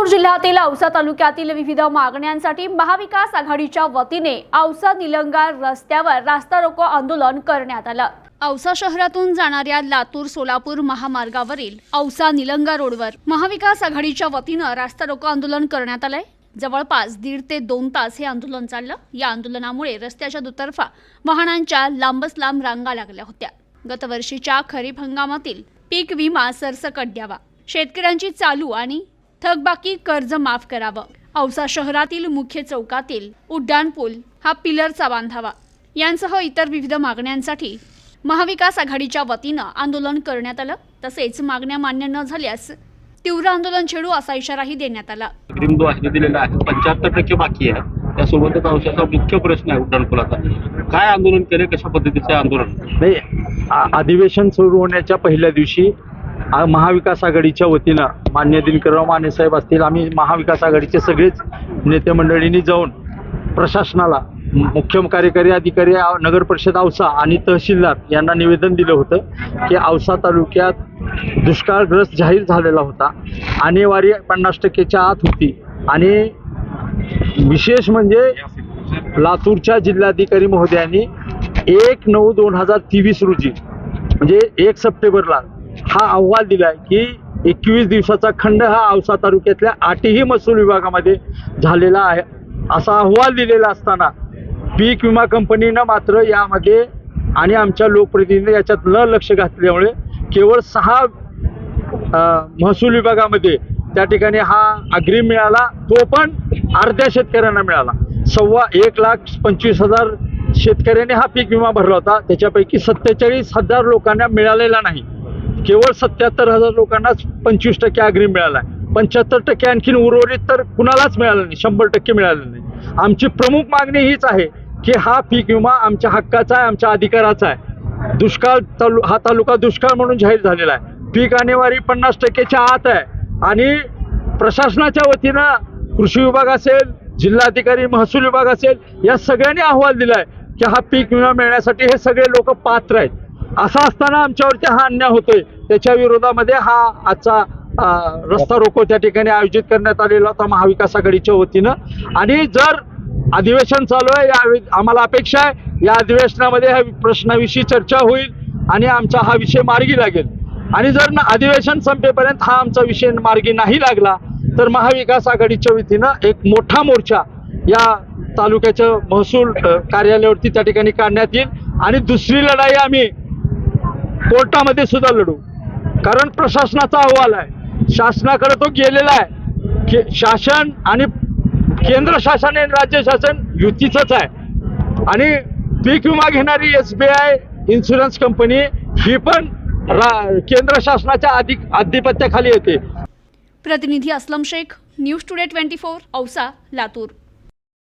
लातूर जिल्ह्यातील औसा तालुक्यातील विविध मागण्यांसाठी महाविकास आघाडीच्या वतीने औसा निलंगा रस्त्यावर रास्ता रोको आंदोलन करण्यात आलं. औसा शहरातून जाणाऱ्या लातूर सोलापूर महामार्गावरील औसा निलंगा रोडवर महाविकास आघाडीच्या वतीनं रास्ता रोको आंदोलन करण्यात आलंय. जवळपास दीड ते दोन तास हे आंदोलन चाललं. या आंदोलनामुळे रस्त्याच्या दुतर्फा वाहनांच्या लांबच लांब रांगा लागल्या होत्या. गतवर्षीच्या खरीप हंगामातील पीक विमा सरसकट द्यावा शेतकऱ्यांची चालू आणि थकबाकी कर्ज माफ करावं. औसा शहरातील मुख्य चौकातील उड्डाणपूल हा पिलरचा बांधावा. यांसह इतर विविध मागण्यांसाठी महाविकास आघाडीच्या वतीनं आंदोलन करण्यात आलं. तसेच मागण्या मान्य न झाल्यास तीव्र आंदोलन छेडू असा इशाराही देण्यात आला. अग्रिम जो आहे दिलेला आहे पंच्याहत्तर टक्के बाकी आहे. त्यासोबतच औषधाचा मुख्य प्रश्न आहे उड्डाणपुलाचा काय आंदोलन केले कशा पद्धतीचे आंदोलन? नाही अधिवेशन सुरू होण्याच्या पहिल्या दिवशी महाविकास आघाडीच्या वतीनं मान्य दिनकरराव मानेसाहेब असतील. आम्ही महाविकास आघाडीचे सगळेच नेते मंडळींनी जाऊन प्रशासनाला मुख्य कार्यकारी अधिकारी नगर परिषद औसा आणि तहसीलदार यांना निवेदन दिलं होतं की औसा तालुक्यात दुष्काळग्रस्त जाहीर झालेला होता. आणेवारी पन्नास टक्केच्या आत होती. आणि विशेष म्हणजे लातूरच्या जिल्हाधिकारी महोदयांनी एक नऊ दोन हजार तेवीस रोजी म्हणजे एक सप्टेंबरला हा अहवाल दिलाय की एकवीस दिवसाचा खंड हा औसा तालुक्यातल्या आठही महसूल विभागामध्ये झालेला आहे. असा अहवाल दिलेला असताना पीक विमा कंपनीनं मात्र यामध्ये आणि आमच्या लोकप्रतिनिधी याच्यात न लक्ष घातल्यामुळे केवळ सहा महसूल विभागामध्ये त्या ठिकाणी हा अग्रिम मिळाला. तो पण अर्ध्या शेतकऱ्यांना मिळाला. सव्वा एक लाख पंचवीस हजार शेतकऱ्यांनी हा पीक विमा भरला होता. त्याच्यापैकी सत्तेचाळीस हजार लोकांना मिळालेला नाही. केवळ सत्याहत्तर हजार लोकांनाच पंचवीस टक्के अग्रिम मिळाला आहे पंच्याहत्तर टक्के आणखीन उर्वरित तर कुणालाच मिळालं नाही. शंभर टक्के मिळालं नाही. आमची प्रमुख मागणी हीच आहे की हा पीक विमा आमच्या हक्काचा आहे आमच्या अधिकाराचा आहे. दुष्काळ तालु हा तालुका दुष्काळ म्हणून जाहीर झालेला आहे. पीक आणेवारी पन्नास टक्केच्या आत आहे. आणि प्रशासनाच्या वतीनं कृषी विभाग असेल जिल्हाधिकारी महसूल विभाग असेल या सगळ्यांनी अहवाल दिला आहे की हा पीक विमा मिळण्यासाठी हे सगळे लोक पात्र आहेत. असं असताना आमच्यावरती हा अन्याय होतोय. त्याच्या विरोधामध्ये हा आजचा रस्ता रोको त्या ठिकाणी आयोजित करण्यात आलेला होता महाविकास आघाडीच्या वतीनं. आणि जर अधिवेशन चालू आहे या आम्हाला अपेक्षा आहे या अधिवेशनामध्ये ह्या प्रश्नाविषयी चर्चा होईल आणि आमचा हा विषय मार्गी लागेल. आणि जर अधिवेशन संपेपर्यंत हा आमचा विषय मार्गी नाही लागला तर महाविकास आघाडीच्या वतीनं एक मोठा मोर्चा या तालुक्याच्या महसूल कार्यालयावरती त्या ठिकाणी काढण्यात येईल. आणि दुसरी लढाई आम्ही कोर्टामध्ये सुद्धा लढू. कारण प्रशासनाचा अहवाल आहे. शासनाकडे तो गेलेला आहे. के- शासन आणि केंद्र शासन आणि राज्य शासन युतीचंच आहे. आणि पीक विमा घेणारी S B I insurance company ही पण रा- केंद्र शासनाच्या अधिक आधिपत्याखाली येते. प्रतिनिधी Aslam Shaikh news today twenty four Ausa Latur.